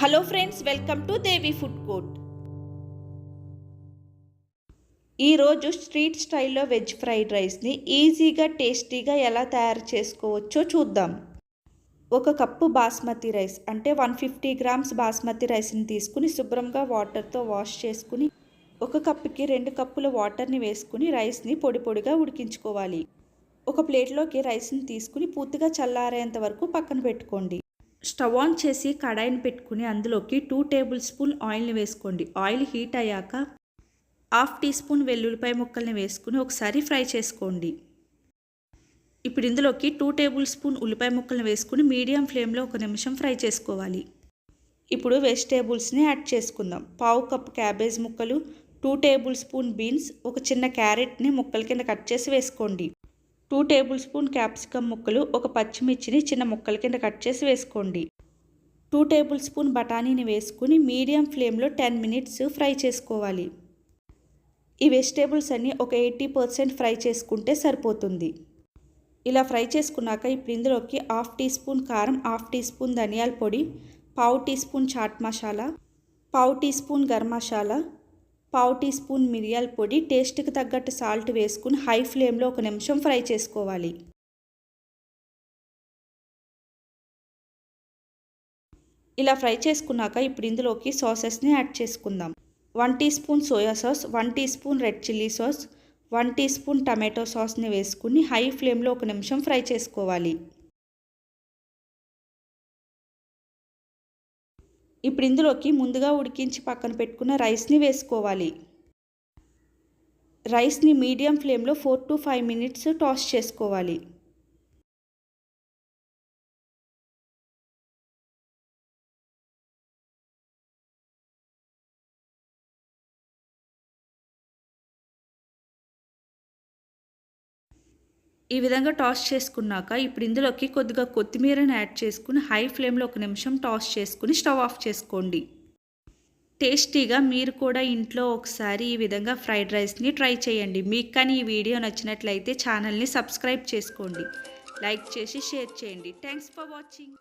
Hello friends welcome to Devi food court. ఈరోజు street స్టైల్లో veg fried రైస్ని ఈజీగా టేస్టీగా ఎలా తయారు చేసుకోవచ్చో చూద్దాం. ఒక కప్పు బాస్మతి రైస్ అంటే వన్ ఫిఫ్టీ గ్రామ్స్ బాస్మతి రైస్ని తీసుకుని శుభ్రంగా వాటర్తో వాష్ చేసుకుని ఒక కప్పుకి రెండు కప్పుల వాటర్ని వేసుకుని రైస్ని పొడి పొడిగా ఉడికించుకోవాలి. ఒక ప్లేట్లోకి రైస్ని తీసుకుని పూర్తిగా చల్లారేంత వరకు పక్కన పెట్టుకోండి. స్టవ్ ఆన్ చేసి కడాయిని పెట్టుకుని అందులోకి టూ టేబుల్ స్పూన్ ఆయిల్ని వేసుకోండి. ఆయిల్ హీట్ అయ్యాక హాఫ్ టీ స్పూన్ వెల్లుల్లిపాయ ముక్కల్ని వేసుకుని ఒకసారి ఫ్రై చేసుకోండి. ఇప్పుడు ఇందులోకి టూ టేబుల్ స్పూన్ ఉల్లిపాయ ముక్కల్ని వేసుకుని మీడియం ఫ్లేమ్లో ఒక నిమిషం ఫ్రై చేసుకోవాలి. ఇప్పుడు వెజిటేబుల్స్ని యాడ్ చేసుకుందాం. పావు కప్ క్యాబేజ్ ముక్కలు టూ టేబుల్ స్పూన్ బీన్స్ ఒక చిన్న క్యారెట్ని ముక్కల కింద కట్ చేసి వేసుకోండి. టూ టేబుల్ స్పూన్ క్యాప్సికమ్ ముక్కలు ఒక పచ్చిమిర్చిని చిన్న ముక్కల కింద కట్ చేసి వేసుకోండి. టూ టేబుల్ స్పూన్ బఠానీని వేసుకుని మీడియం ఫ్లేమ్లో టెన్ మినిట్స్ ఫ్రై చేసుకోవాలి. ఈ వెజిటేబుల్స్ అన్నీ ఒక ఎయిటీ పర్సెంట్ ఫ్రై చేసుకుంటే సరిపోతుంది. ఇలా ఫ్రై చేసుకున్నాక ఇప్పుడు ఇందులోకి హాఫ్ టీ స్పూన్ కారం హాఫ్ టీ స్పూన్ ధనియాల పొడి పావు టీ స్పూన్ చాట్ మసాలా పావు టీ స్పూన్ గరం మసాలా పావు టీ స్పూన్ మిరియాల పొడి టేస్ట్కి తగ్గట్టు సాల్ట్ వేసుకుని హై ఫ్లేమ్లో ఒక నిమిషం ఫ్రై చేసుకోవాలి. ఇలా ఫ్రై చేసుకున్నాక ఇప్పుడు ఇందులోకి సాసెస్ని యాడ్ చేసుకుందాం. One teaspoon soya sauce one teaspoon red chilli sauce one teaspoon tomato సాస్ని వేసుకుని హై ఫ్లేమ్లో ఒక నిమిషం ఫ్రై చేసుకోవాలి. ఇప్పుడు ఇందులోకి ముందుగా ఉడికించి పక్కన పెట్టుకున్న రైస్ని వేసుకోవాలి. రైస్ని మీడియం ఫ్లేమ్లో four to five minutes toss చేసుకోవాలి. ఈ విధంగా టాస్ చేసుకున్నాక ఇప్పుడు ఇందులోకి కొద్దిగా కొత్తిమీరని యాడ్ చేసుకుని హై ఫ్లేమ్లో ఒక నిమిషం టాస్ చేసుకుని స్టవ్ ఆఫ్ చేసుకోండి. టేస్టీగా మీరు కూడా ఇంట్లో ఒకసారి ఈ విధంగా ఫ్రైడ్ రైస్ని ట్రై చేయండి. మీకు కానీ ఈ వీడియో నచ్చినట్లయితే ఛానల్ని సబ్స్క్రైబ్ చేసుకోండి. లైక్ చేసి షేర్ చేయండి. Thanks for watching.